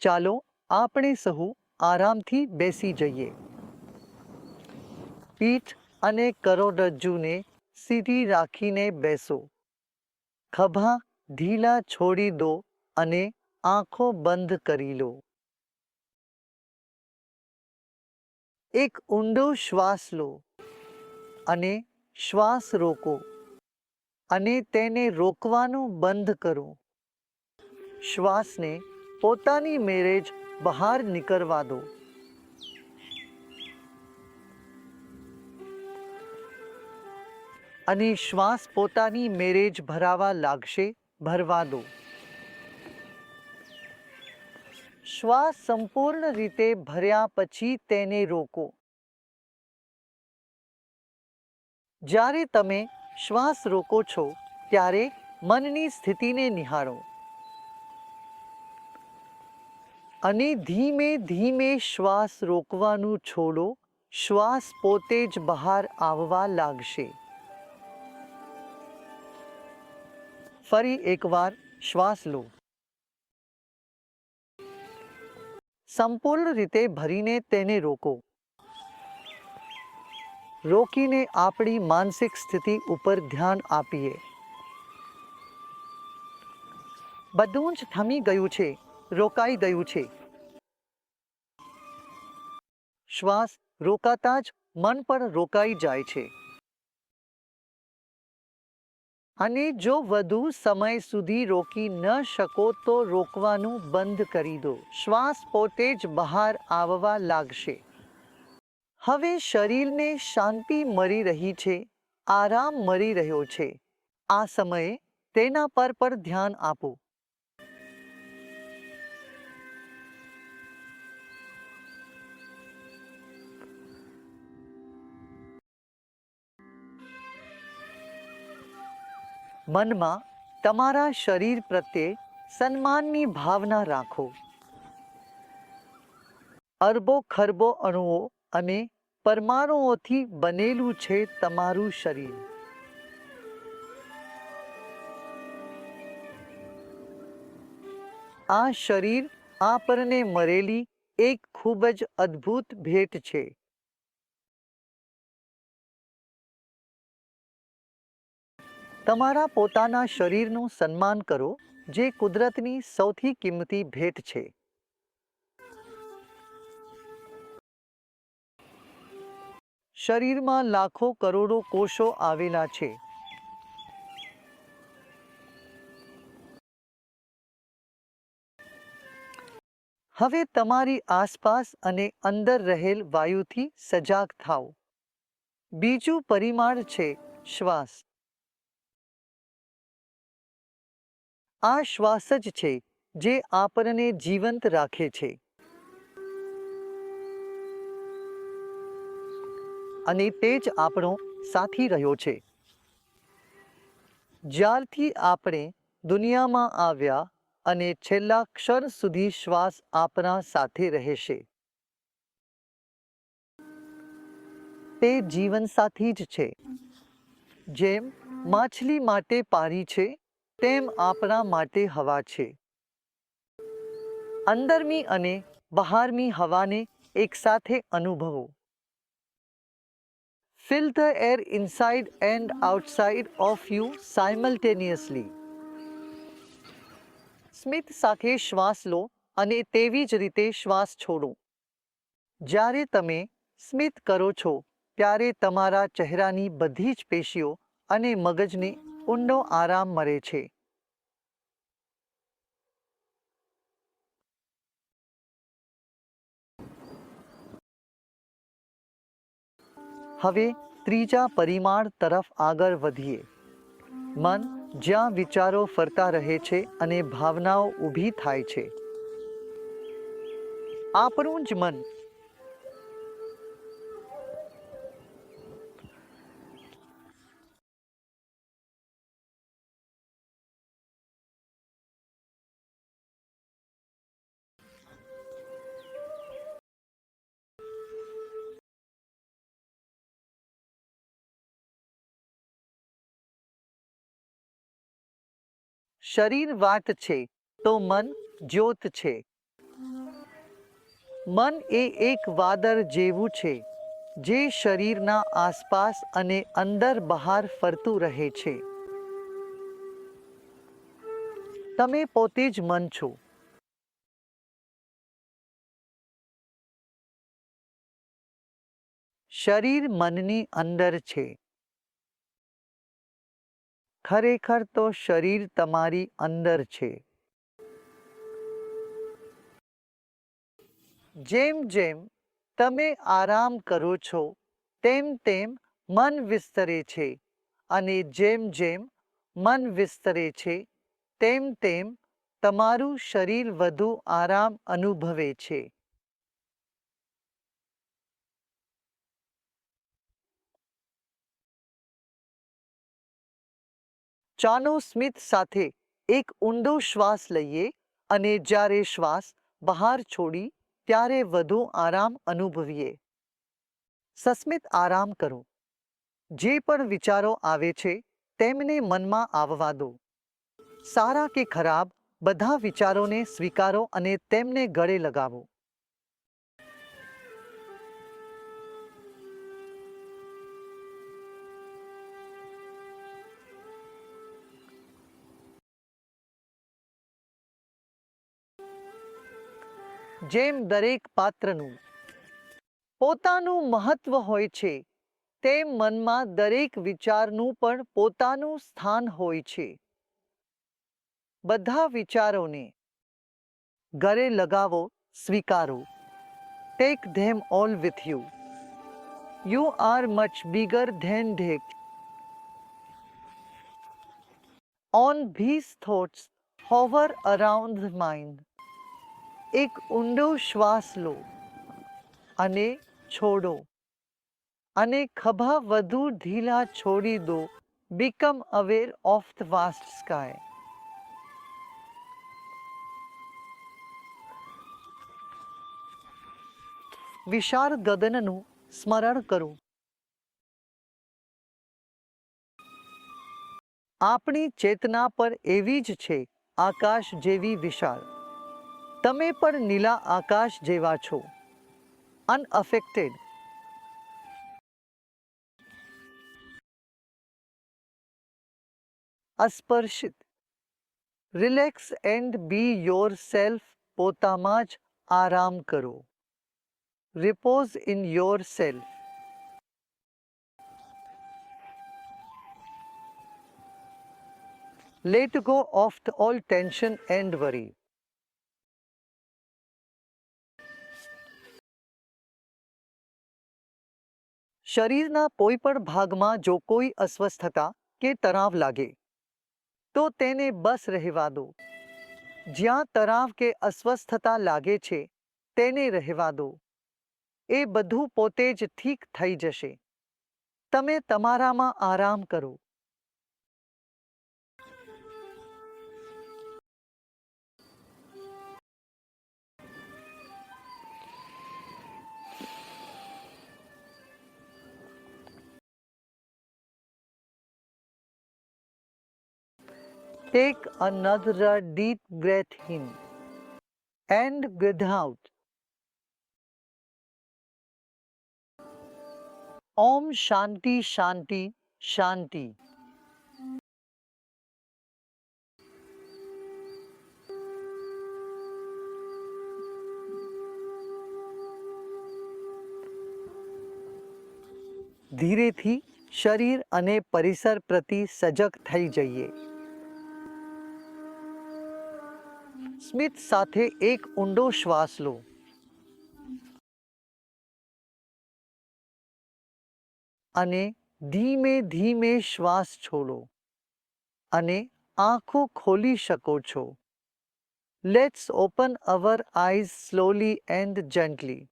ચાલો આપણે સહુ આરામથી બેસી જઈએ. પીઠ અને કરોડરજ્જુને સીધી રાખીને બેસો. ખભા ઢીલા છોડી દો અને આંખો બંધ કરી લો. એક ઊંડો શ્વાસ લો અને શ્વાસ રોકો અને તેને રોકવાનું બંધ કરો. શ્વાસને પોતાની મેરેજ બહાર નીકળવા દો. અને શ્વાસ પોતાની મેરેજ ભરાવા લાગશે, ભરવા દો. શ્વાસ સંપૂર્ણ રીતે ભર્યા પછી તેને રોકો. જ્યારે તમે શ્વાસ રોકો છો, ત્યારે મનની સ્થિતિને નિહાળો. અને ધીમે ધીમે શ્વાસ રોકવાનું છોડો. શ્વાસ પોતે જ બહાર આવવા લાગશે. ફરી એકવાર શ્વાસ લો. સંપૂર્ણ રીતે ભરીને તેને રોકો. રોકીને આપણી માનસિક સ્થિતિ ઉપર ધ્યાન આપીએ. બધું જ થમી ગયું છે. રોકાઈ ગયું છે. શ્વાસ રોકાતા જ મન પણ રોકાઈ જાય છે. અને જો વધુ સમય સુધી રોકી ન શકો તો રોકવાનું બંધ કરી દો. શ્વાસ પોતે જ બહાર આવવા લાગશે. હવે શરીરને શાંતિ મળી રહી છે, આરામ મળી રહ્યો છે. આ સમયે તેના પર પર ધ્યાન આપો. મનમાં તમારા શરીર પ્રત્યે સન્માનની ભાવના રાખો. અરબો ખરબો અણુઓ અને પરમાણુઓથી બનેલું છે તમારું શરીર. આ શરીર આપણને મળેલી એક ખૂબ જ અદ્ભુત ભેટ છે. તમારા પોતાના શરીરનું સન્માન કરો, જે કુદરતની સૌથી કિંમતી ભેટ છે. શરીરમાં લાખો કરોડો કોષો આવેલા છે. હવે તમારી આસપાસ અને અંદર રહેલ વાયુથી સજાગ થાઓ. બીજું પરિમાણ છે શ્વાસ. આ શ્વાસ જ છે જે આપણને જીવંત રાખે છે. અને તે જ આપણો સાથી રહ્યો છે. જ્યારથી આપણે દુનિયામાં આવ્યા અને છેલ્લા ક્ષણ સુધી શ્વાસ આપણા સાથે રહેશે. તે જીવનસાથી જ છે. જેમ માછલી માટે પારી છે તેમ આપણા માટે હવા છે. અંદરની અને બહારની હવાને એકસાથે અનુભવો. Fill the air inside and outside of you simultaneously સ્મિત સાથે શ્વાસ લો અને તેવી જ રીતે શ્વાસ છોડો. જ્યારે તમે સ્મિત કરો છો, ત્યારે તમારા ચહેરાની બધી જ પેશીઓ અને મગજને ઊંડો આરામ મળે છે. હવે ત્રીજા પરિમાણ તરફ આગળ વધીએ. મન જ્યાં વિચારો ફરતા રહે છે અને ભાવનાઓ ઊભી થાય છે. આપણું જ મન શરીર વાત છે, તો મન જ્યોત છે. મન એ એક વાદળ જેવું છે, જે શરીરના આસપાસ અને અંદર બહાર ફરતું રહે છે. તમે પોતે જ મન છો. શરીર મનની અંદર છે. ખરેખર તો શરીર તમારી અંદર છે. જેમ જેમ તમે આરામ કરો છો, તેમ તેમ મન વિસ્તરે છે અને જેમ જેમ મન વિસ્તરે છે, તેમ તેમ તમારું શરીર વધુ આરામ અનુભવે છે. ચાનો સ્મિત સાથે એક ઊંડો શ્વાસ લઈએ અને જ્યારે શ્વાસ બહાર છોડી ત્યારે વધુ આરામ અનુભવીએ. સસ્મિત આરામ કરો. જે પણ વિચારો આવે છે તેમને મનમાં આવવા દો. સારા કે ખરાબ બધા વિચારોને સ્વીકારો અને તેમને ગળે લગાવો. જેમ દરેક પાત્રનું. પોતાનું મહત્વ હોય છે, તેમ મનમાં દરેક વિચારનું પણ પોતાનું સ્થાન હોય છે. બધા વિચારોને ઘરે લગાવો, સ્વીકારો. Take them all with you you are much bigger than ધેક on these thoughts around the mind એક ઊંડો શ્વાસ લો અને છોડો. અને ખભા વધુ ઢીલા છોડી દો. Become aware of the vast sky વિશાળ ગગનનું સ્મરણ કરો. આપણી ચેતના પર એવી જ છે, આકાશ જેવી વિશાળ. તમે પણ નીલા આકાશ જેવા છો. અનઅફેક્ટેડ અસ્પર્શિત. Relax and be yourself પોતામાં જ આરામ કરો. Repose in yourself let go of all tension and worry શરીરના કોઈ પણ ભાગમાં જો કોઈ અસ્વસ્થતા કે તણાવ લાગે, તો તેને બસ રહેવા દો. જ્યાં તણાવ કે અસ્વસ્થતા લાગે છે, તેને રહેવા દો. એ બધું પોતે જ ઠીક થઈ જશે. તમે તમારામાં આરામ કરો. Take another deep breath in and breathe out. Om Shanti Shanti Shanti. ધીરેથી શરીર અને પરિસર પ્રતિ સજગ થઈ જઈએ સ્મિત સાથે એક ઊંડો શ્વાસ લો. અને ધીમે ધીમે શ્વાસ છોડો. અને આંખો ખોલી શકો છો. Let's open our eyes slowly and gently